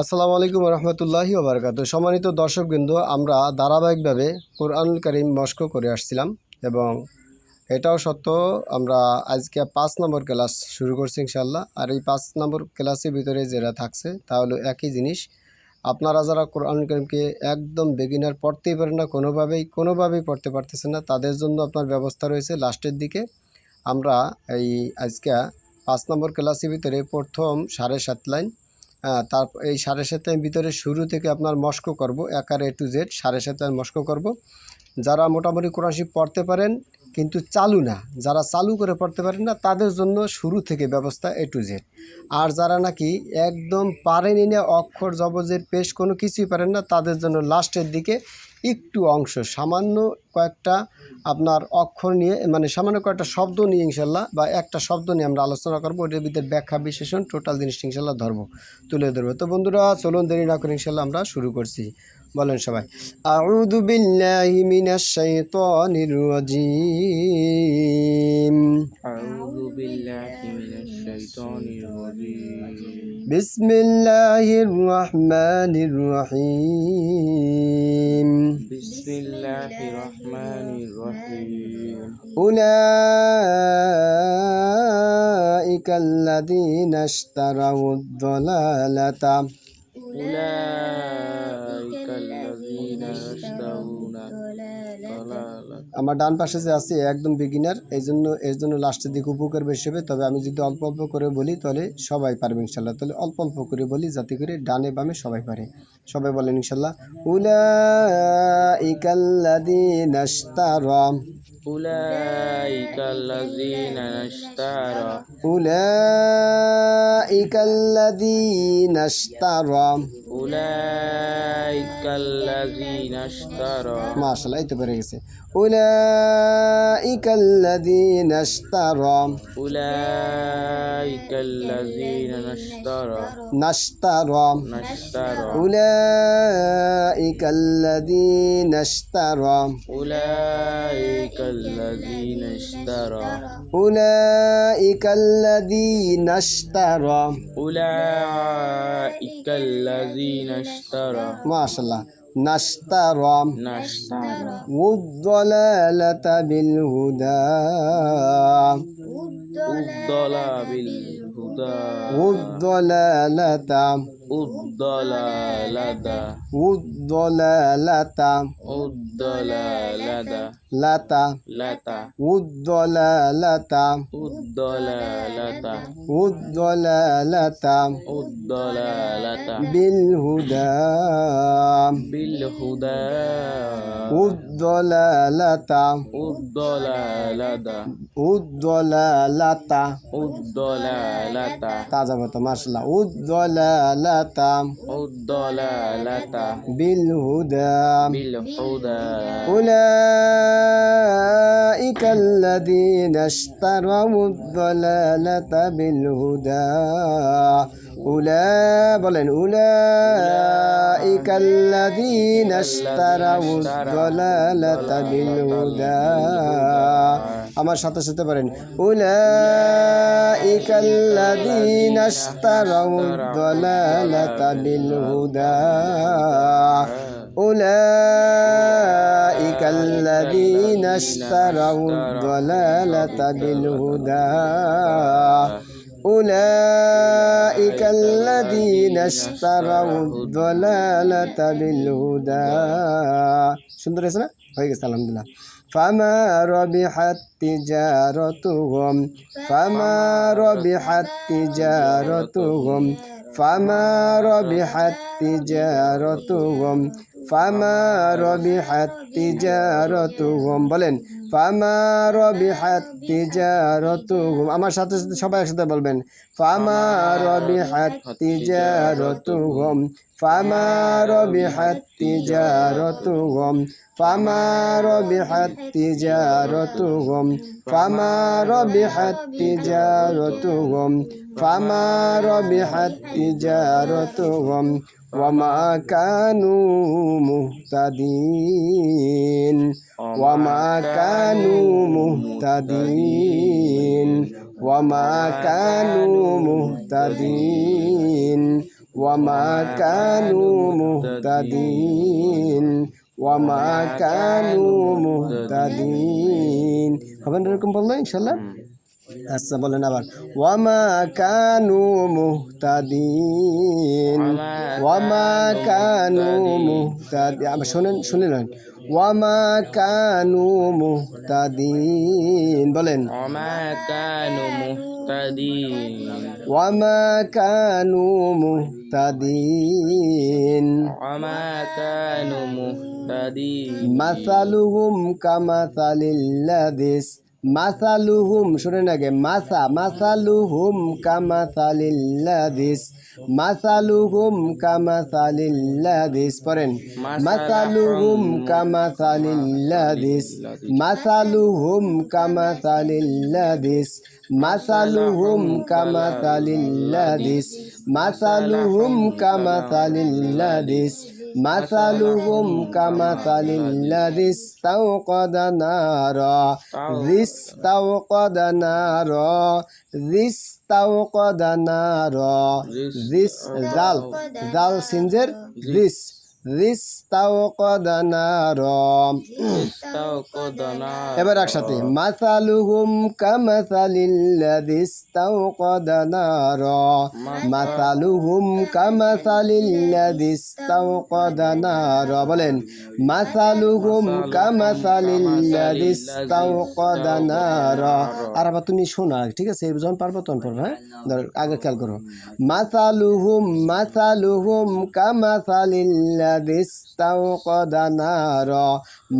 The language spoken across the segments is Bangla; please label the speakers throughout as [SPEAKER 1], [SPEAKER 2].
[SPEAKER 1] আসসালামু আলাইকুম রহমতুল্লাহি ওবরকাত। সম্মানিত দর্শকবৃন্দ, আমরা ধারাবাহিকভাবে কোরআনুল করিম মস্ক করে আসছিলাম এবং এটাও সত্য, আমরা আজকে পাঁচ নম্বর ক্লাস শুরু করছি ইনশাল্লাহ আর এই পাঁচ নম্বর ক্লাসের ভিতরে যেটা থাকছে, তা হলো একই জিনিস। আপনারা যারা কোরআনুল করিমকে একদম বেগিনার পড়তেই পারেন না, কোনোভাবেই কোনোভাবেই পড়তে পারতেছেন না, তাদের জন্য আপনার ব্যবস্থা রয়েছে লাস্টের দিকে। আমরা এই আজকে পাঁচ নম্বর ক্লাসের ভিতরে প্রথম সাড়ে সাত লাইন তার এই সাড়ে সাত লাইন ভিতরে শুরু থেকে আপনার মস্ক করব, একার এ টু জেড সাড়ে সাত লাইন মস্ক করব। যারা মোটামুটি কোরআন শরীফ পড়তে পারেন কিন্তু চালু না, যারা চালু করে পড়তে পারেন না, তাদের জন্য শুরু থেকে ব্যবস্থা এ টু জেড। আর যারা নাকি একদম পারেনি না, অক্ষর জবজের পেশ কোনো কিছুই পারেন না, তাদের জন্য লাস্টের দিকে একটু অংশ, সামান্য কয়েকটা আপনার অক্ষর নিয়ে মানে সামান্য কয়েকটা শব্দ নিয়ে ইনশাল্লাহ, বা একটা শব্দ নিয়ে আমরা আলোচনা করব, ওটার ব্যাখ্যা বিশেষণ টোটাল জিনিসটা ইনশাল্লাহ ধরবো, তুলে ধরবো। তো বন্ধুরা, চলুন দেরি না করে ইনশাল্লাহ আমরা শুরু করছি। বলেন সবাই আউযু বিল্লাহি মিনাশ শাইতানির রাজিম
[SPEAKER 2] أعوذ بالله من الشيطان الرجيم
[SPEAKER 1] বিসমিল্লাহির রহমানির রহিম
[SPEAKER 2] بسم الله الرحمن الرحيم
[SPEAKER 1] أولئك الذين اشتروا الضلالة আমার ডান পাশে যে আছে একদম বিগিনার এই জন্য, এর জন্য লাস্টের দিকে উপকার বেশি হবে। তবে আমি যদি অল্প অল্প করে বলি, তাহলে সবাই পারবে ইনশাল্লাহ। তাহলে অল্প অল্প করে বলি, যাতে করে ডানে বামে সবাই পারে। সবাই বলেন ইনশাল্লাহ উলা ইকাল্লাদিন
[SPEAKER 2] أولئك الذين اشتروا
[SPEAKER 1] أولئك الذين اشتروا
[SPEAKER 2] أولئك الذين اشتروا
[SPEAKER 1] মাশাআল্লাহ এই তো পেরে গেছে أولئك الذين اشتروا
[SPEAKER 2] أولئك الذين اشتروا
[SPEAKER 1] نشتروا
[SPEAKER 2] نشتروا
[SPEAKER 1] أولئك الذين اشتروا
[SPEAKER 2] أولئك الذين اشتروا
[SPEAKER 1] أولئك الذين اشتروا
[SPEAKER 2] أولئك الذين اشتروا
[SPEAKER 1] ما شاء الله نشتروا
[SPEAKER 2] نشتروا
[SPEAKER 1] والضلالة بالهدى
[SPEAKER 2] الضلال بالهدى
[SPEAKER 1] والضلالة
[SPEAKER 2] الضلالة
[SPEAKER 1] والضلالة
[SPEAKER 2] الضلالة
[SPEAKER 1] لتا
[SPEAKER 2] لتا
[SPEAKER 1] والضلالة
[SPEAKER 2] الضلالة
[SPEAKER 1] والضلالة
[SPEAKER 2] الضلالة
[SPEAKER 1] بالهدى
[SPEAKER 2] بالهدى
[SPEAKER 1] والضلالة
[SPEAKER 2] الضلالة
[SPEAKER 1] والضلالة
[SPEAKER 2] الضلالة
[SPEAKER 1] তাজা মতো মাশাল্লাহ উদ্দলালাতা
[SPEAKER 2] الضلالة
[SPEAKER 1] বিল হুদা
[SPEAKER 2] بالهدى
[SPEAKER 1] أولئك الذين اشتروا الضلالة بالهدى أولئك বলেন أولئك الذين اشتروا الضلالة بالهدى আমার সাথে সাথে পারেন أولئك الذين اشتروا الضلالة بالهدى أولئك الذين اشتروا الضلالة بالهدى أولئك الذين اشتروا الضلالة بالهدى সুন্দর হয়েছে না হয়ে গেছে আলহামদুলিল্লাহ فما ربحت تجارتهم فما ربحت تجارتهم فما ربحت تجارتهم ফামা রবিহাত তিজারতুহুম, বলেন, ফামা রবিহাত তিজারতুহুম। আমার সাথে সাথে সবাই একসাথে বলবেন, ফামা রবিহাত তিজারতুহুম, ফামা রবিহাত তিজারতুহুম, ফামা রবিহাত তিজারতুহুম, ফামা রবিহাত তিজারতুহুম। فما ربحت تجارتهم وما كانوا مهتدين وما كانوا مهتدين وما كانوا مهتدين وما كانوا مهتدين وما كانوا مهتدين هبن لكم بالله إن شاء الله আচ্ছা বলেন আবার। ওয়ামা কানু মুহতাদিন। ওয়ামা কানু মুহতাদিন আবার শোনেন শুনে নেন। ওয়ামা কানু মুহতাদিন বলেন।
[SPEAKER 2] ওয়ামা কানু মুহতাদিন।
[SPEAKER 1] ওয়ামা কানু মুহতাদিন।
[SPEAKER 2] ওয়ামা কানু মুহতাদিন।
[SPEAKER 1] মাসালুহুম কামাসালিল্লাযী মাসালুহুম শুনেন আগে মাসা মাসালুহুম কামাসালিল্লাদিস মাসালুহুম কামাসালিল্লাদিস পড়েন। মাসালুহুম কামাসালিল্লাদিস মাসালুহুম কামাসালিল্লাদিস মাসালুহুম কামাসালিল্লাদিস মাসালুহুম কামাসালিল্লাদিস مثلهم كمثل الذي استوقد نارا ذي استوقد نارا ذي استوقد نارا ذis ذال ذال سنجر ذis ذي এবার একসাথে মাসালুহুম কামাসালিল্লাদিস্তাওকাদানার মাসালুহুম কামাসালিল্লাদিস্তাওকাদানার বলেন মাসালুহুম কামাসালিল্লাদিস্তাওকাদানার আর আবার তুমি শোনা ঠিক আছে? যখন পারব তখন পড়ব হ্যাঁ? আগে খেয়াল করো। মাসালুহুম মাসালুহুম কামাসালিল্লা ইস্তাওকাদা নারা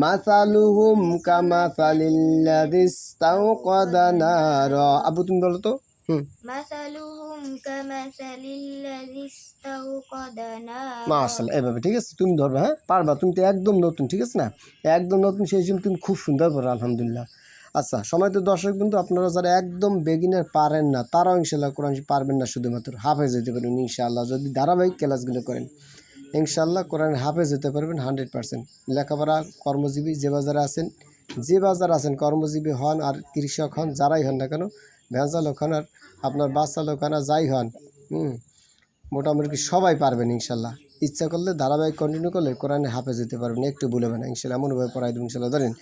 [SPEAKER 1] মাসালুহুম কামাসালিল্লাযি ইস্তাওকাদা নারা আবু তুমি বলো তো হুম
[SPEAKER 3] مثلهم كمثل الذي استوقد نارا
[SPEAKER 1] মাশাআল্লাহ এভাবে ঠিক আছে তুমি ধরবে হ্যাঁ পারবা তুমি তো একদম নতুন ঠিক আছে না একদম নতুন সেই জন্য তুমি খুব সুন্দর করো আলহামদুলিল্লাহ আচ্ছা সময় তো দর্শক কিন্তু আপনারা যারা একদম বেগিনার পারেন না তারাও ইনশাল্লাহ কোরআন শরীফ পারবেন না শুধুমাত্র হাফেজ যেতে পারবেন ইনশাআল্লাহ যদি ধারাবাহিক ক্লাসগুলো করেন ইনশাআল্লাহ কোরআন হাফেজ যেতে পারবেন হান্ড্রেড পার্সেন্ট। লেখাপড়া কর্মজীবী যে বাজারে আছেন, যে বাজার আছেন, কর্মজীবী হন আর কৃষক হন, যারাই হন না কেন ভেঞ্জাল হন আর আপনার বাচ্চা লোক আর যাই হন, হুম, মোটামুটি সবাই পারবেন ইনশাল্লাহ ইচ্ছা করলে ধারাবাহিক কন্টিনিউ করলে কোরআনে হাফেজ দিতে পারবেন, একটু ভুলবে না ইনশাল্লাহ এমনভাবে পড়াই দেবেন ইনশাল্লাহ ধরেন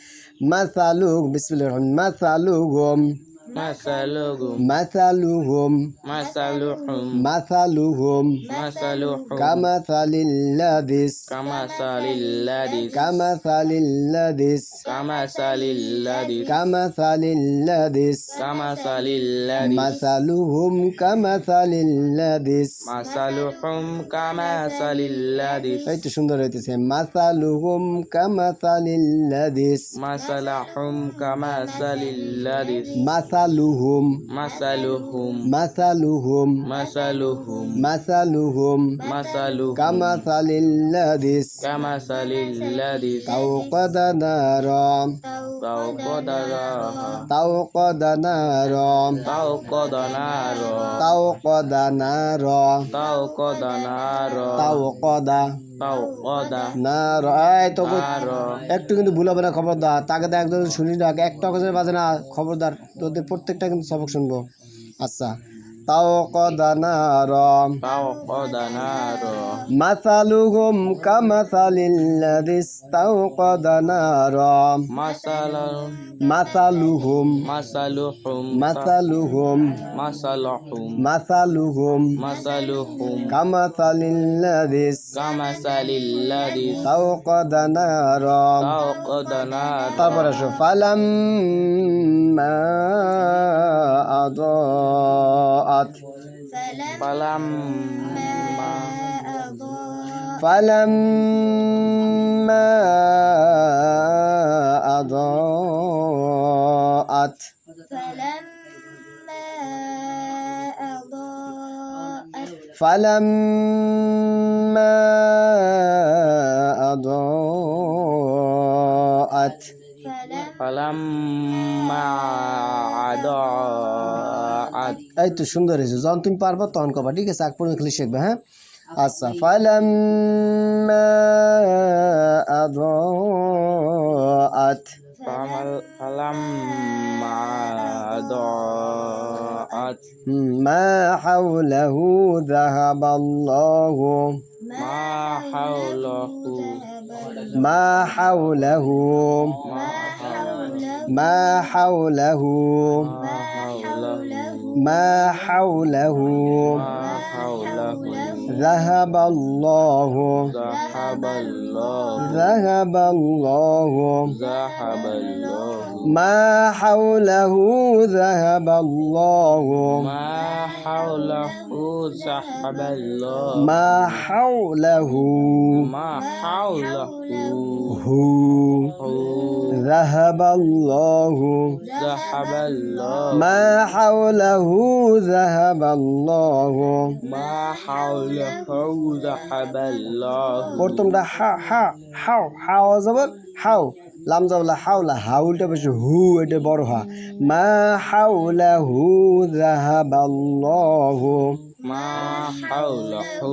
[SPEAKER 1] মাসালু বিসমিল্লাহির রহমানির মাসালুহুম
[SPEAKER 2] مثلهم
[SPEAKER 1] মাসালুহুম
[SPEAKER 2] مثلهم
[SPEAKER 1] মাসালুহুম
[SPEAKER 2] مثلهم
[SPEAKER 1] কামাসালিল্লাদিস
[SPEAKER 2] كمثل الذي
[SPEAKER 1] কামাসালিল্লাদিস
[SPEAKER 2] كمثل الذي
[SPEAKER 1] কামাসালিল্লাদিস
[SPEAKER 2] كمثل الذي
[SPEAKER 1] মাসালুহুম কামাসালিল্লাদিস
[SPEAKER 2] مثلهم كمثل الذي
[SPEAKER 1] এই তো সুন্দর হইতেছে মাসালুহুম কামাসালিল্লাদিস
[SPEAKER 2] مثلهم كمثل الذي
[SPEAKER 1] মাসালুহুম
[SPEAKER 2] মাসালুহুম
[SPEAKER 1] মাসালুহুম
[SPEAKER 2] মাসালুহুম
[SPEAKER 1] মাসালুহুম
[SPEAKER 2] মাসালুহুম
[SPEAKER 1] কামাসালিল্লাদিস
[SPEAKER 2] কামাসালিল্লাদিস
[SPEAKER 1] তাওকাদা নারা তাওকাদা নারা তাওকাদা নারা
[SPEAKER 2] তাওকাদা নারা
[SPEAKER 1] তাওকাদা নারা তাওকাদা নারা
[SPEAKER 2] তাওকাদা
[SPEAKER 1] একটু কিন্তু ভুল হবে না খবরদার। তাকে তো শুনি শুনিস না একটা বাজে না খবরদার। তোদের প্রত্যেকটা কিন্তু সবক শুনবো আচ্ছা তাও কদানারম
[SPEAKER 2] توقد نارا
[SPEAKER 1] মাসালুহুম কামাসালিল্লাদিস তাও কদানারম
[SPEAKER 2] مثلا
[SPEAKER 1] মাসালুহুম
[SPEAKER 2] مثلهم
[SPEAKER 1] মাসালুহুম
[SPEAKER 2] مثلهم
[SPEAKER 1] মাসালুহুম
[SPEAKER 2] مثلهم
[SPEAKER 1] কামাসালিল্লাদিস
[SPEAKER 2] كمثل الذي
[SPEAKER 1] তাও কদানারম
[SPEAKER 2] توقد نارا
[SPEAKER 1] তারপর আসো ফালাম্মা আদাআত
[SPEAKER 3] فلما
[SPEAKER 1] أضاءت. فلما
[SPEAKER 3] فلما أضاءت.
[SPEAKER 1] فلما
[SPEAKER 3] أضاءت.
[SPEAKER 2] فلما أضاءت.
[SPEAKER 1] فلما এই তো সুন্দর হয়েছে যখন তুমি পারবা তখন কবা ঠিক আছে আগ পর্যন্ত খালি শিখবে হ্যাঁ আচ্ছা ফালাম্মা আদাআত
[SPEAKER 2] فمل- فلما أضاءت আদ
[SPEAKER 1] হুম, মা হাওলাহু যাহাবাল্লাহু
[SPEAKER 2] মা হাওলাহু
[SPEAKER 1] মা হাওলাহু
[SPEAKER 2] মা হাওলাহু
[SPEAKER 1] মা হাওলাহু
[SPEAKER 2] মা হাওলাহু
[SPEAKER 1] মা হাওলাহু
[SPEAKER 2] মা হাওলাহু
[SPEAKER 1] যাহাবাল্লাহু
[SPEAKER 2] যাহাবাল্লাহু
[SPEAKER 1] যাহাবাল্লাহু
[SPEAKER 2] যাহাবাল্লাহু
[SPEAKER 1] মা হাওলাহু যাহাবাল্লাহু
[SPEAKER 2] মা হাওলাহু যাহাবাল্লাহু
[SPEAKER 1] মা হাওলাহু
[SPEAKER 2] মা হাওলাহু
[SPEAKER 1] হু
[SPEAKER 2] হু
[SPEAKER 1] যাহাবাল্লাহু
[SPEAKER 2] যাহাবাল্লাহু
[SPEAKER 1] মা হাওলাহু যাহাবাল্লাহু
[SPEAKER 2] মা হাওলাহু যাহাবাল্লাহু
[SPEAKER 1] প্রথমটা হা হা হাও হাও জবর হাও। লাম জবলা হাওলা হাউলটা বেশি হু এটা বড় হা। মা হাওলাহু যাহাবাল্লাহু
[SPEAKER 2] মা হাওলাহু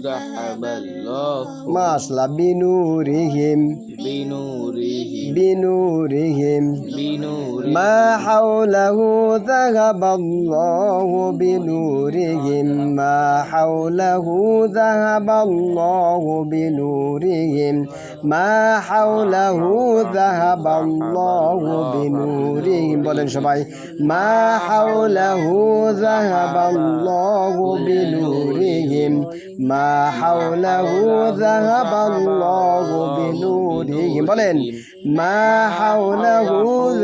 [SPEAKER 2] যাহাবাল্লাহু
[SPEAKER 1] মা আসলা বিনুরিহিম
[SPEAKER 2] বিনুরিহি
[SPEAKER 1] বিনুরিহিম
[SPEAKER 2] বিনুরি
[SPEAKER 1] মা হাওলাহু যাহাবাল্লাহু বিনুরিহিম মা হাওলাহু যাহাবাল্লাহু বিনুরিহিম মা হাওলাহু যাহাবাল্লাহু বিনুরিহিম বলেন সবাই মা হাওলাহু যাহাবাল্লাহু বিনুরিহিম মা হাওলাহু যাহাবাল্লাহু বিনুরিহিম বলেন মা بنورهم ما حوله ذهب الله بنورهم بلين
[SPEAKER 3] ما حوله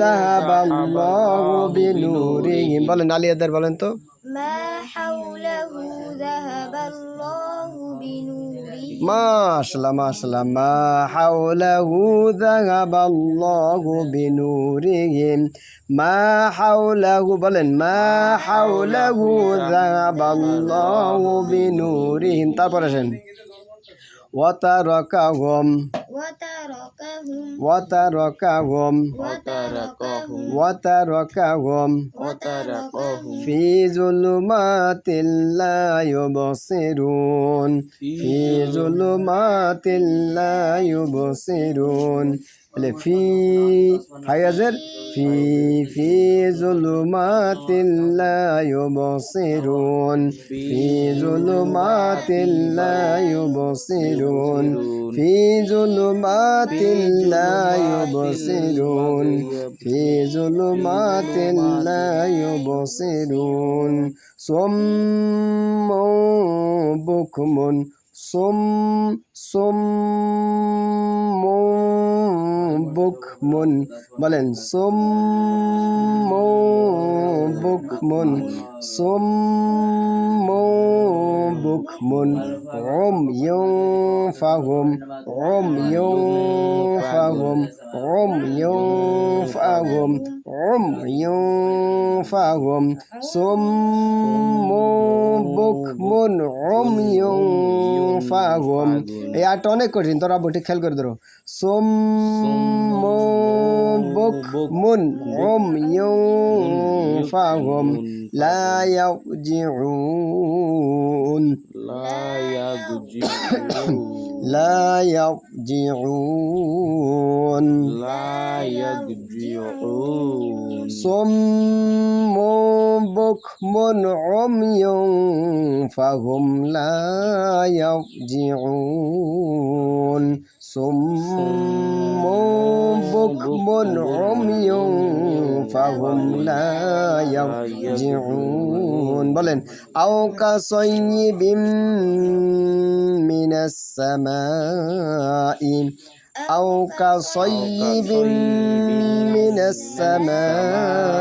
[SPEAKER 3] ذهب الله بنورهم بلين علي أدر بلين تو ما حوله ذهب الله بنورهم
[SPEAKER 1] মাশাল্লাহ মাশাল্লাহ। মা হাওলাহু যাহাবাল্লাহু বিনুরিহিম। মা হাওলাহু, বলেন, মা হাওলাহু যাহাবাল্লাহু বিনুরিহিম। তারপর আসেন ওয়াতারাকাহুম
[SPEAKER 3] وتركهم
[SPEAKER 2] وتركهم
[SPEAKER 1] في ظلمات لا يبصرون في ظلمات لا يبصرون তাহলে ফি ফাইয়াজের ফি ফি জুলুমাতিল্লায়ুবসিরুন ফি জুলুমাতিল্লায়ুবসিরুন ফি জুলুমাতিল্লায়ুবসিরুন ফি জুলুমাতিল্লায়ুবসিরুন সুম্ম বুকমুন, সুম সুম বুক মন বলেন, সোম বুকমন সোম বুকমন ওম ইয়ং ফাহম, ওম ইয়ং ফাহম, ওম ইয়ং ফাহম, ওম ইয়ং ফাহম, সোম বুকমন ওম ইয়ং ফাহম। এই আটটা অনেক কঠিন, তোরা বটি, খেয়াল করে ধরো। সোম بكم عمي فهم لا يرجعون
[SPEAKER 2] لا يرجعون
[SPEAKER 1] لا يرجعون
[SPEAKER 2] لا يرجعون
[SPEAKER 1] صم بكم عمي فهم لا يرجعون صم بكم عمي فهم لا يرجعون বলেন أو كصيب من السماء أو كصيب من السماء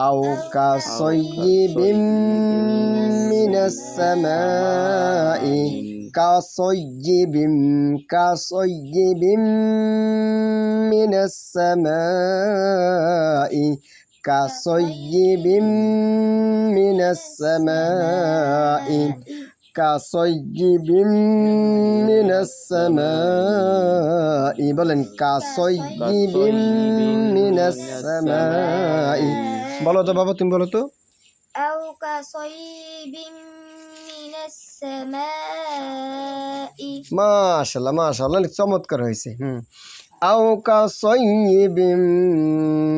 [SPEAKER 1] أو كصيب من السماء كصيب كصيب من السماء كصيب من السماء كصيب من السماء বলেন كصيب من السماء বলো তো বাবা তুমি বলো তো
[SPEAKER 3] أو كصيب من السماء
[SPEAKER 1] মাশাল্লাহ মাশাল্লাহ অনেক চমৎকার হয়েছে। হুম। আও কা
[SPEAKER 3] সয়িবিম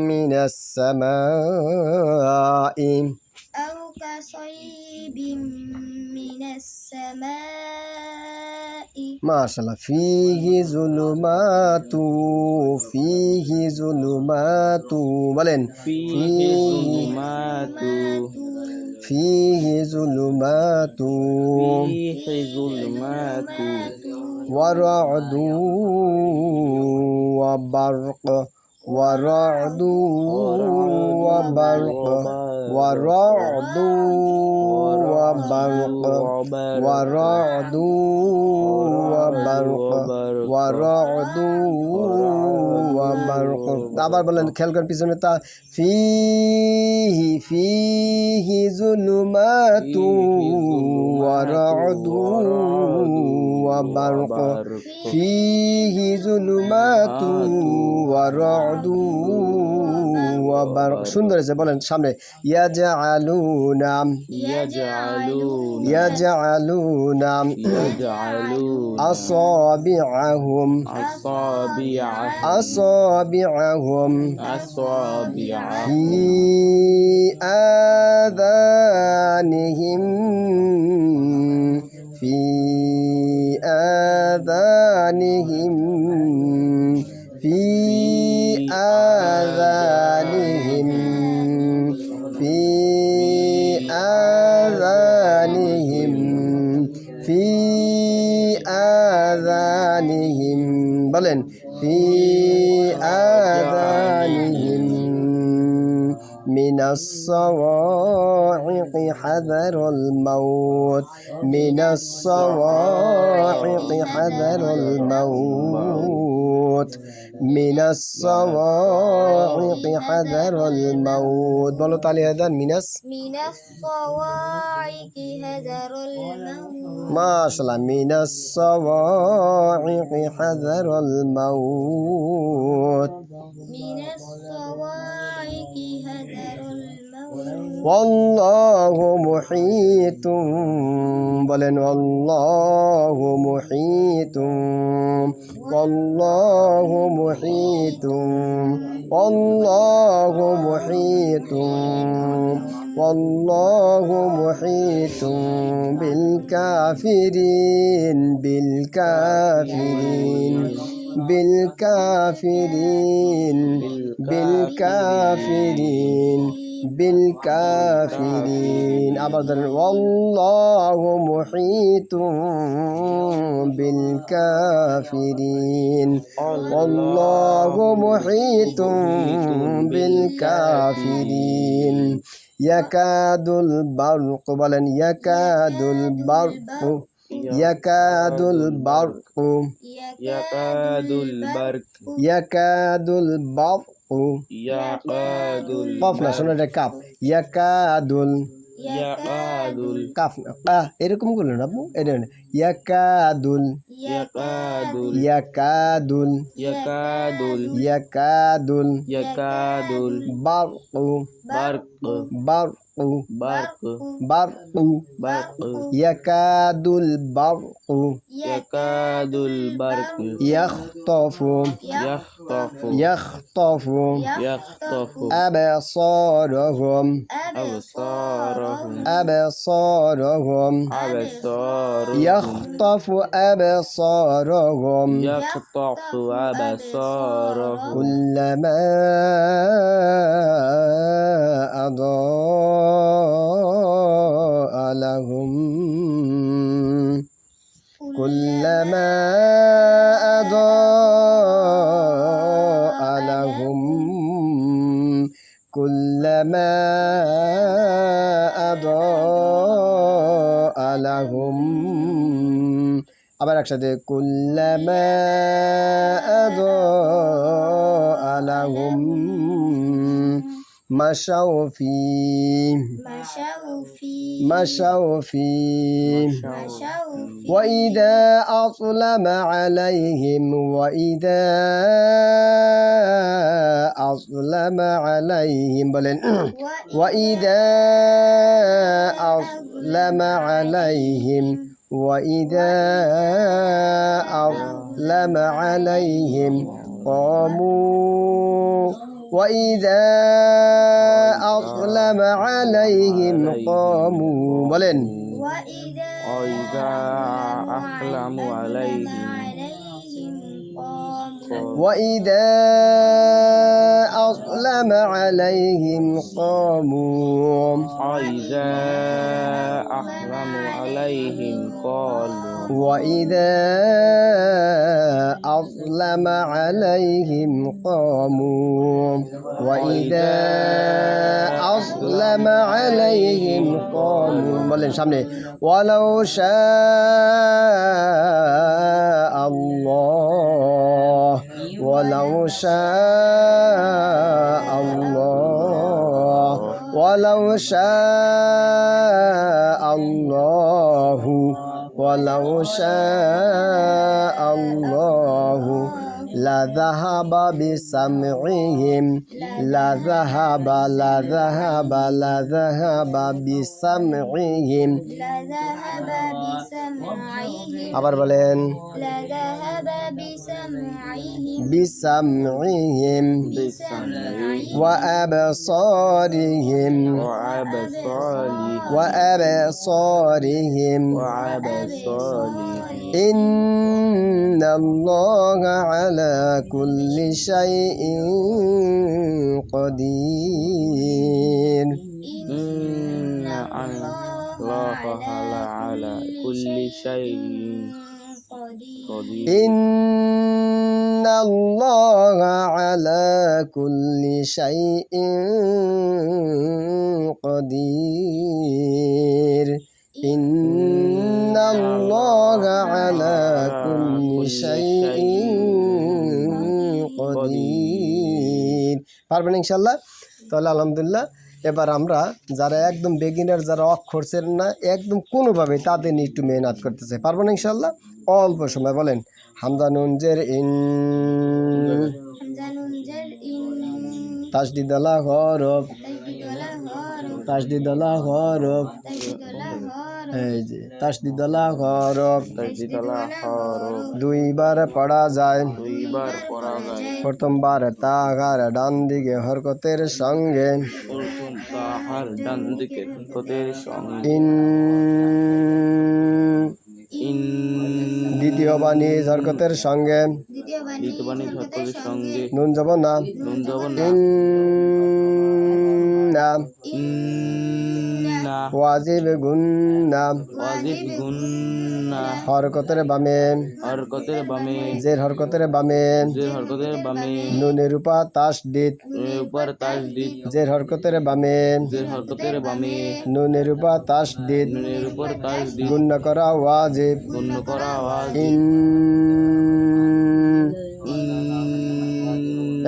[SPEAKER 3] মিনাস সামাই। আও
[SPEAKER 1] কা সয়িবিম মাশাল্লাহ ফিহি জুলুমাতু ফিহি জুলুমাতু বলেন।
[SPEAKER 2] ফিহি জুলুমাতু।
[SPEAKER 1] ফিহি জুলুমাতু।
[SPEAKER 2] ফিহি জুলুমাতু।
[SPEAKER 1] ওয়া রা'দু ورعد وبرق ورعد وبرق ورعد وبرق ورعد وبرق আবার বলেন খেয়াল করেন পিছনে তা ফিহি ফিহি জুলুমাতু ورعد وبرق فيه ظلمات ورعد وبرق সুন্দর আছে বলেন সামনে ইয়াজআলুনা
[SPEAKER 2] ইয়াজআলুন
[SPEAKER 1] ইয়াজআলুনা
[SPEAKER 2] ইয়াজআলুন
[SPEAKER 1] أصابعهم
[SPEAKER 2] আসাবিআ
[SPEAKER 1] أصابعهم
[SPEAKER 2] আসাবিআ
[SPEAKER 1] في آذانهم في آذانهم في آذانهم في آذانهم في آذانهم بلن في آذانهم. من الصواعق حذر الموت من الصواعق حذر الموت. من الصواعق حذر الموت. بلو تعالي هذا من
[SPEAKER 3] من الصواعق هذر الموت.
[SPEAKER 1] ما شاء الله. من الصواعق حذر الموت.
[SPEAKER 3] من الصواعق الموت
[SPEAKER 1] والله محيط বলেন والله محيط والله محيط والله محيط والله محيط بالكافرين بالكافرين بالكافرين بالكافرين بالكافرين أبدا والله محيط بالكافرين والله محيط بالكافرين يكاد البرق بلن يكاد البرق يكاد البرق
[SPEAKER 2] يكاد البرق
[SPEAKER 1] يكاد البرق
[SPEAKER 2] ইয়াকাদুল
[SPEAKER 1] কফ না শোনো এটা কাফ ইয়াকাদুল
[SPEAKER 2] ইয়াকাদুল
[SPEAKER 1] কাফ না। কা এরকম করলেন আপু? এটা না। ইয়াকাদুল
[SPEAKER 2] ইয়াকাদুল
[SPEAKER 1] ইয়াকাদুল
[SPEAKER 2] ইয়াকাদুল
[SPEAKER 1] ইয়াকাদুল
[SPEAKER 2] ইয়াকাদুল
[SPEAKER 1] বারকু
[SPEAKER 2] বারক
[SPEAKER 1] বারকু
[SPEAKER 2] বারক
[SPEAKER 1] বারকু
[SPEAKER 2] বারক
[SPEAKER 1] ইয়াকাদুল বারকু
[SPEAKER 2] ইয়াকাদুল বারক
[SPEAKER 1] ইয়াখতাফু يخطف
[SPEAKER 2] يخطف
[SPEAKER 1] أبصارهم.
[SPEAKER 2] أبصارهم.
[SPEAKER 1] أبصارهم.
[SPEAKER 2] أبصارهم.
[SPEAKER 1] يخطف أبصارهم.
[SPEAKER 2] يخطف أبصارهم.
[SPEAKER 1] كلما أضاء لهم. كلما أضاء كلما أضاء لهم আবার একসাথে কুল্লামা أضاء لهم مشوا فيه
[SPEAKER 3] مشوا فيه
[SPEAKER 1] مشوا فيه وإذا أظلم عليهم وإذا أظلم عليهم بلن وإذا أظلم عليهم وإذا أظلم عليهم قاموا وإذا أظلم عليهم قاموا بلن
[SPEAKER 3] وإذا
[SPEAKER 2] أظلم عليهم
[SPEAKER 1] وإذا أظلم عليهم قاموا.
[SPEAKER 2] وإذا أظلم عليهم قالوا.
[SPEAKER 1] وإذا أظلم عليهم قاموا. وإذا أظلم عليهم قاموا. ولو شاء شاء الله ولو شاء الله ولو شاء الله لذهب بسمعهم لذهب لذهب لذهب بسمعهم
[SPEAKER 3] لذهب بسمعهم
[SPEAKER 1] আবার বলেন
[SPEAKER 3] لذهب بسمعهم
[SPEAKER 1] بسمعهم
[SPEAKER 2] بسمعهم
[SPEAKER 1] وأبصارهم
[SPEAKER 2] وأبصارهم
[SPEAKER 1] وأبصارهم
[SPEAKER 2] وأبصارهم
[SPEAKER 1] إن الله على
[SPEAKER 3] কুল্লি
[SPEAKER 2] শাইইন
[SPEAKER 1] কদির ইন্না আল্লাহু আলা কুল্লি শাইইন কদির ইন্না আল্লাহু আলা কুল্লি শাইইন পারবেন ইনশাল্লাহ। তাহলে আলহামদুলিল্লাহ, এবার আমরা যারা একদম বেগিনার যারা অক্ষর চেন না, একদম কোনোভাবে তাদের নিয়ে একটু মেহনত করতেছে। পারব না ইনশাল্লাহ? অল্প সময়, বলেন। হামদানুঞ্জের ইন তাসদিদালা হরফ তাসদিদালা হরফ তাসদিদালা হরফ দুইবার পড়া যায়।
[SPEAKER 2] দুইবার পড়া যায়।
[SPEAKER 1] প্রথমবার তাহার ডান দিকে হরকতের সঙ্গে।
[SPEAKER 2] প্রথম তাহার ডান দিকে তোদের সঙ্গে।
[SPEAKER 1] ইন
[SPEAKER 2] ইন
[SPEAKER 1] দ্বিতীয় বাণী হরকতের সঙ্গে।
[SPEAKER 3] দ্বিতীয় বাণী
[SPEAKER 2] সত্যদের সঙ্গে।
[SPEAKER 1] নুন যাব না।
[SPEAKER 2] নুন যাব না।
[SPEAKER 1] ইন ওয়াজিব গুন্না
[SPEAKER 2] ওয়াজিব গুন্না
[SPEAKER 1] হরকতের বামে
[SPEAKER 2] হরকতের বামে
[SPEAKER 1] জের হরকতের বামে
[SPEAKER 2] যে হরকতের বামে
[SPEAKER 1] নুনের উপা তাসদিদ
[SPEAKER 2] উপর তাজদিদ
[SPEAKER 1] জের হরকতের বামে
[SPEAKER 2] যে হরকতের বামে
[SPEAKER 1] নুনের উপা তাসদিদ
[SPEAKER 2] নুনের উপর তাজদিদ
[SPEAKER 1] গুণ্য করা ওয়াজিব
[SPEAKER 2] গণ্য করা
[SPEAKER 1] ইন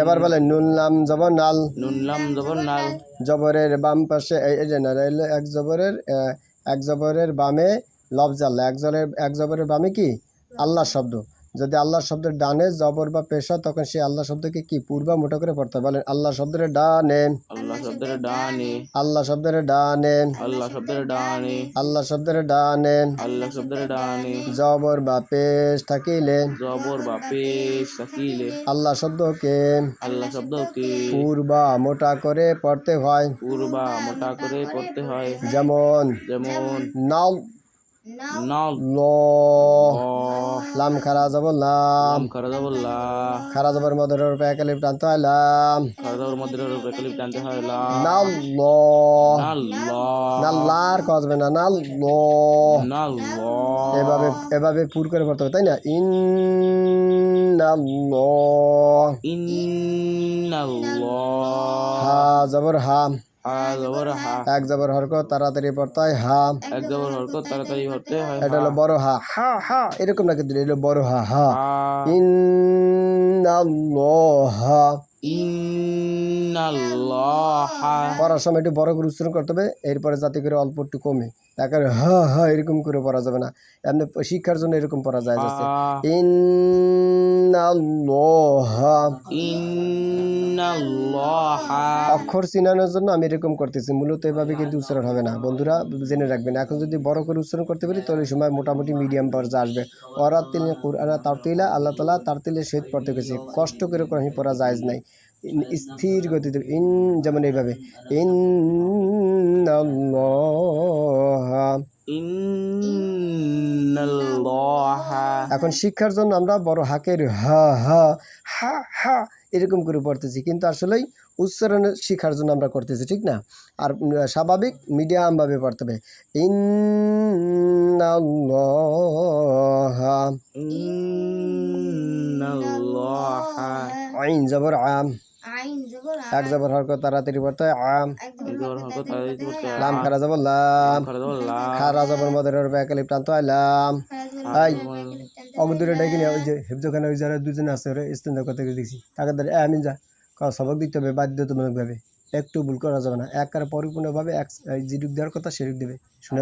[SPEAKER 1] এবার বলে নুন লাম জবর নাল।
[SPEAKER 2] নুন লাম জবর নাল।
[SPEAKER 1] জবরের বাম পাশে এই যে না এক জবরের এক জবরের বামে লব জাল এক জবরের এক জবরের বামে কি? আল্লাহ শব্দ। যদি আল্লাহ শব্দের ডানে জবর বা পেশা তখন সেই আল্লাহ শব্দকে কি পূর্বা মোটা করে পড়তে। বলেন আল্লাহ শব্দের ডানে।
[SPEAKER 2] আল্লাহ শব্দের ডানে।
[SPEAKER 1] আল্লাহ শব্দের ডানে।
[SPEAKER 2] আল্লাহ শব্দের ডানে।
[SPEAKER 1] আল্লাহ শব্দের ডানে।
[SPEAKER 2] আল্লাহ শব্দের ডানে।
[SPEAKER 1] জবর বা পেশ থাকিলে।
[SPEAKER 2] জবর বা পেশ থাকিলে।
[SPEAKER 1] আল্লাহ শব্দকে
[SPEAKER 2] আল্লাহ শব্দকে
[SPEAKER 1] পূর্বা মোটা করে পড়তে হয়।
[SPEAKER 2] পূর্বা মোটা করে পড়তে হয়।
[SPEAKER 1] যেমন
[SPEAKER 2] যেমন
[SPEAKER 1] নাও লাম খারা যাব লাম।
[SPEAKER 2] লাম খারা যাব লা
[SPEAKER 1] খারা যাবার মধ্যে রূপে একালিপ টানতে লাম।
[SPEAKER 2] খারা যাবার মধ্যে রূপে কালিপ টানতে লা।
[SPEAKER 1] ল।
[SPEAKER 2] নাল
[SPEAKER 1] লার কসবে না নাল ল।
[SPEAKER 2] নাল
[SPEAKER 1] এভাবে এভাবে পুর করে পড়তে হবে তাই না? ইন
[SPEAKER 2] ইন্নাল্লাহ
[SPEAKER 1] হা জবর হা
[SPEAKER 2] হা জবর হা
[SPEAKER 1] এক জবর হরকত তাড়াতাড়ি পড়তে হয় হা।
[SPEAKER 2] এক জবর হরকত তাড়াতাড়ি পড়তে হয়
[SPEAKER 1] এটা হলো বড় হা। হা হা। এরকম না কিন্তু এটা বড় হা। হা। ইন্নাল্লাহা। পড়ার সময় একটু বড় করে উচ্চারণ করতে হবে এরপরে যাতে করে অল্প একটু কমে। একেবারে হা হা এরকম করে পড়া যাবে না। এমনি শিক্ষার জন্য এরকম পড়া যায় যাচ্ছে। অক্ষর চিনানোর জন্য আমি এরকম করতেছি। মূলত এভাবে কিন্তু উচ্চারণ হবে না। বন্ধুরা জেনে রাখবেন এখন যদি বড় করে উচ্চারণ করতে পারি তাহলে সময় মোটামুটি মিডিয়াম পর্যায়ে আসবে। ওরা তিলে কুরআনা তার তিলা আল্লাহ তালা তার তিলে সহিত পড়তে গেছে। কষ্ট করে কোরআন পড়া যায় নাই। স্থির গতিতে ইন যেমন এইভাবে ইন এখন শিক্ষার জন্য আমরা বড় হাকের হা হা হা হা এরকম করে পড়তেছি কিন্তু আসলেই উচ্চারণ শিখার জন্য আমরা করতেছি ঠিক না? আর স্বাভাবিক মিডিয়ামভাবে পড়তে হবে। আইন জবর আম। এক জবর হরক তাড়াতাড়ি পড়তে আম।
[SPEAKER 3] এক
[SPEAKER 2] তাদের করতে
[SPEAKER 1] লাম খারা জবর লাম। খারা জবর মদের ব্যাকালি প্রান্ত হয় লাম। আই। অগদূরে ডেকে ওই যে হেফজোখানে ওই যারা দুজন আছে ওরা গিয়ে দেখছি তাকে ধরে "এ, আমিন যা। ক সবক দিতে হবে বাধ্যতামূলকভাবে একটু ভুল করা যাবে না। একবারে পরিপূর্ণভাবে এক যেটুক দেওয়ার কথা সেটুক দেবে। শুনে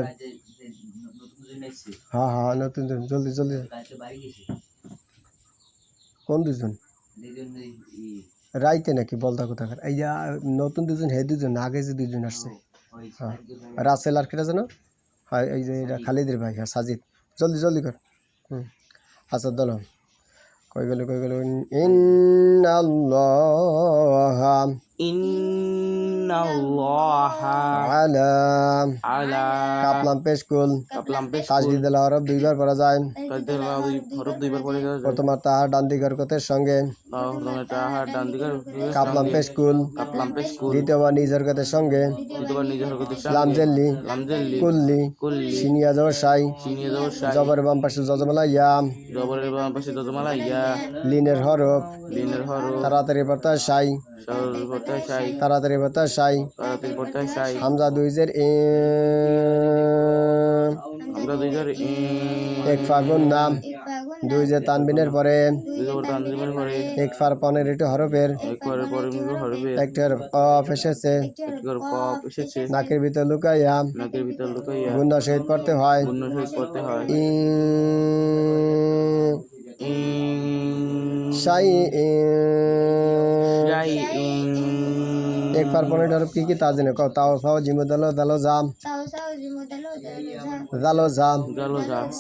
[SPEAKER 1] হ্যাঁ হ্যাঁ নতুন নতুন জলদি জলদি। কোন দুজন? রাইতে নাকি বলতা কোথাকার? এই যে নতুন দুজন হে দুজন আগে যে দুজন আসছে। হ্যাঁ রাসেল আর কেটা জানো হ্যাঁ এই যে এটা খালিদের ভাই হ্যাঁ সাজিদ। জলদি জলদি কর। হুম আচ্ছা দল কই গেল কই গেল? ইন্নাল্লাহা
[SPEAKER 2] ইন্নাল্লাহা
[SPEAKER 1] আলা
[SPEAKER 2] আলা
[SPEAKER 1] কাপলাম পেশকুল
[SPEAKER 2] কাপলাম পেশ
[SPEAKER 1] তাজদিদ আল হরফ দুইবার পড়া যায়।
[SPEAKER 2] কাদের দুই হরফ দুইবার পড়ে গেছে
[SPEAKER 1] প্রথমত তাহার ডান দিকের কথার সঙ্গে।
[SPEAKER 2] প্রথমে তাহার ডান দিকের
[SPEAKER 1] কাপলাম পেশকুল দ্বিতীয়বার নিজের কথার সঙ্গে।
[SPEAKER 2] দ্বিতীয়বার নিজের লামজেল্লি।
[SPEAKER 1] কুল্লি।
[SPEAKER 2] কুল্লি।
[SPEAKER 1] সিনিয়া জবর সাই
[SPEAKER 2] সিনিয়ে যাবর শাই
[SPEAKER 1] জবর বাম পাশে জজমালা ইয়াম
[SPEAKER 2] জবরের বাম পাশে ইয়া
[SPEAKER 1] লিনের হরফ।
[SPEAKER 2] লিনের হরফ।
[SPEAKER 1] তাড়াতাড়ি পড়তা সাই। তাড়াতাড়ি পড়তে সাই। হামজা দুইজের এ।
[SPEAKER 2] হামজা দুইজের
[SPEAKER 1] এক ফাগুন নাম। দুই যে তানবিনের পরে। এক ফার
[SPEAKER 2] পনেরো একটি হরফের
[SPEAKER 1] একটার অফ কফ এসেছে নাকের ভিতর লুকাইয়া।
[SPEAKER 2] নাকের
[SPEAKER 1] গুন্ডা পড়তে হয়।
[SPEAKER 2] গুন্ডা শহীদ পড়তে হয়।
[SPEAKER 1] ই
[SPEAKER 2] ইন
[SPEAKER 1] সাই ই এক পনেরোটি হরফ কি কি তা জেনে কও। তাও ফাও জিমো দালো দালো জাম।
[SPEAKER 3] তাও সাও জিমো দালো দালো
[SPEAKER 1] দালো জাম।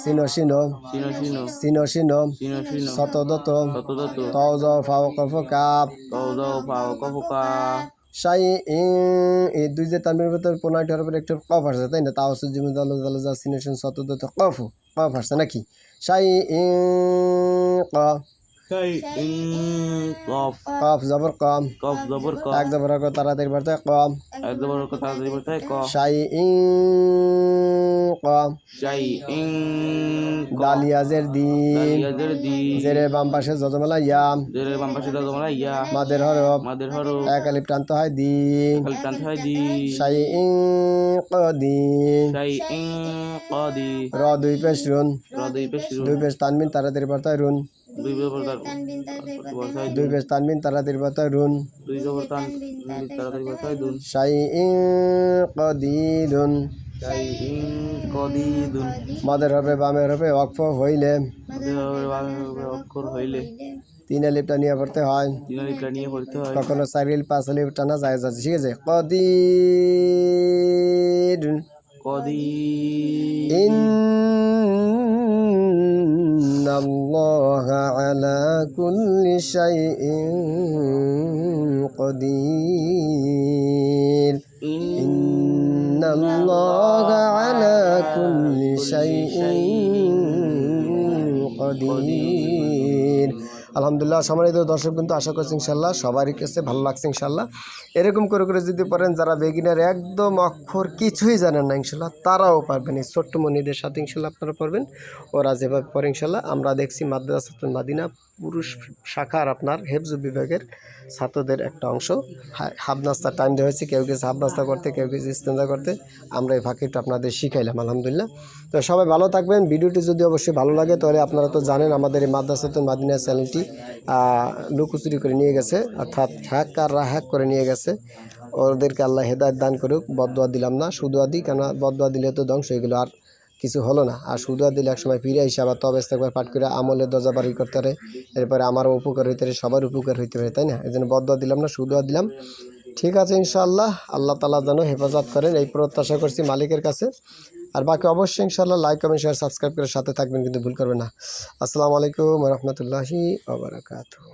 [SPEAKER 1] সিনো সিনো।
[SPEAKER 2] সিনো সিনো।
[SPEAKER 1] সিনো সিনো।
[SPEAKER 2] সিনো সিনো।
[SPEAKER 1] শত দত। তাও যাও ফাও কফ কাপ।
[SPEAKER 2] তও
[SPEAKER 1] এই দুই যে তানবিনের ভিতর পনেরোটি হরফের একটু কফ আসছে তাই না? তাও জিমো দালো দালো যা সিনো সিনো শত দত কফ কফ আসছে নাকি? সাই ই ক।
[SPEAKER 2] শাই ইন কফ।
[SPEAKER 1] কফ জবর কম।
[SPEAKER 2] কফ জবর ক
[SPEAKER 1] এক জবর ক তাড়াতাড়ি পড়তে হয় কম।
[SPEAKER 2] এক জবর তাড়াতাড়ি পড়তে
[SPEAKER 1] কম। দালিয়াজের দিন।
[SPEAKER 2] ইয়াদের
[SPEAKER 1] বাম পাশে যজমালা ইয়াম।
[SPEAKER 2] জেরের বাম পাশে তোমরা ইয়া
[SPEAKER 1] মাদের হরফ।
[SPEAKER 2] মাদের হরো
[SPEAKER 1] এক আলিফ টানতে হয় দিন।
[SPEAKER 2] খালি টানতে হয় দি
[SPEAKER 1] সাই কদিন।
[SPEAKER 2] শাই ইন
[SPEAKER 1] র দুই পেশ রুন।
[SPEAKER 2] র দুই পেশ
[SPEAKER 1] দুই পেশ তানবিন তাড়াতাড়ি পড়তে রুন।
[SPEAKER 2] দুই বেশ
[SPEAKER 3] তানবিন
[SPEAKER 1] তারাতির পাতা রুন
[SPEAKER 2] দুই
[SPEAKER 1] সাই মাদের হবে বামের হবে অক্ষ হইলে।
[SPEAKER 2] অক্ষর হইলে।
[SPEAKER 1] তিন লিপটা নিয়ে পড়তে হয়।
[SPEAKER 2] লিপটা নিয়ে পড়তে হয়।
[SPEAKER 1] কখনো চার পাঁচ লিপটা না যায় যাচ্ছে ঠিক আছে?
[SPEAKER 2] কদি
[SPEAKER 1] কদির الله على كل شيء قدير. إن الله على كل شيء قدير. আলহামদুলিল্লাহ, সম্মানিত দর্শক কিন্তু আশা করছি ইনশাল্লাহ সবারই কাছে ভালো লাগছে ইনশাল্লাহ এরকম করে করে যদি পড়েন, যারা বেগিনার একদম অক্ষর কিছুই জানেন না ইনশাল্লাহ তারাও পারবেন। এই ছোট্ট মনিদের সাথে ইনশাল্লাহ আপনারা পারবেন ওরা যেভাবে পড়ে ইনশাল্লাহ আমরা দেখছি মাদ্রাসাতুল মাদিনা পুরুষ শাখার আপনার হেফজ বিভাগের ছাত্রদের একটা অংশ। হাফ নাস্তার টাইম দেওয়া হয়েছে, কেউ কিছু হাফ নাস্তা করতে, কেউ কিছু ইস্তেঞ্জা করতে। আমরা এই ফাঁকে একটু আপনাদের শিখাইলাম, আলহামদুলিল্লাহ। তো সবাই ভালো থাকবেন। ভিডিওটি যদি অবশ্যই ভালো লাগে, তাহলে আপনারা তো জানেন আমাদের এই মাদ্রাসাতুল মাদিনা চ্যানেলটি লুকুচুরি করে নিয়ে গেছে, অর্থাৎ হ্যাক করে নিয়ে গেছে। ওদেরকে আল্লাহ হেদায়ত দান করুক বদোয়া দিলাম না, সুদোয়া দিই কেন বদোয়া দিলে তো ধ্বংস হয়ে গেলো। আর কিছু হলো না। আর সুদোয়া দিলে একসময় ফিরে এসে আবার তবে একবার পাঠ করে আমলের দরজা বাড়ি করতে পারে। এরপরে আমারও উপকার হইতে পারে, সবার উপকার হইতে পারে, তাই না? এই জন্য বদোয়া দিলাম না সুদোয়া দিলাম। ঠিক আছে, ইনশাআল্লাহ। আল্লাহ তালা যেন হেফাজত করেন, এই প্রত্যাশা করছি মালিকের কাছে। আর বাকি অবশ্যই ইনশাআল্লাহ লাইক কমেন্ট শেয়ার সাবস্ক্রাইব করে সাথে থাকবেন, কিন্তু ভুল করবেন না। আসসালামু আলাইকুম রহমতুল্লাহি আবরাকাতু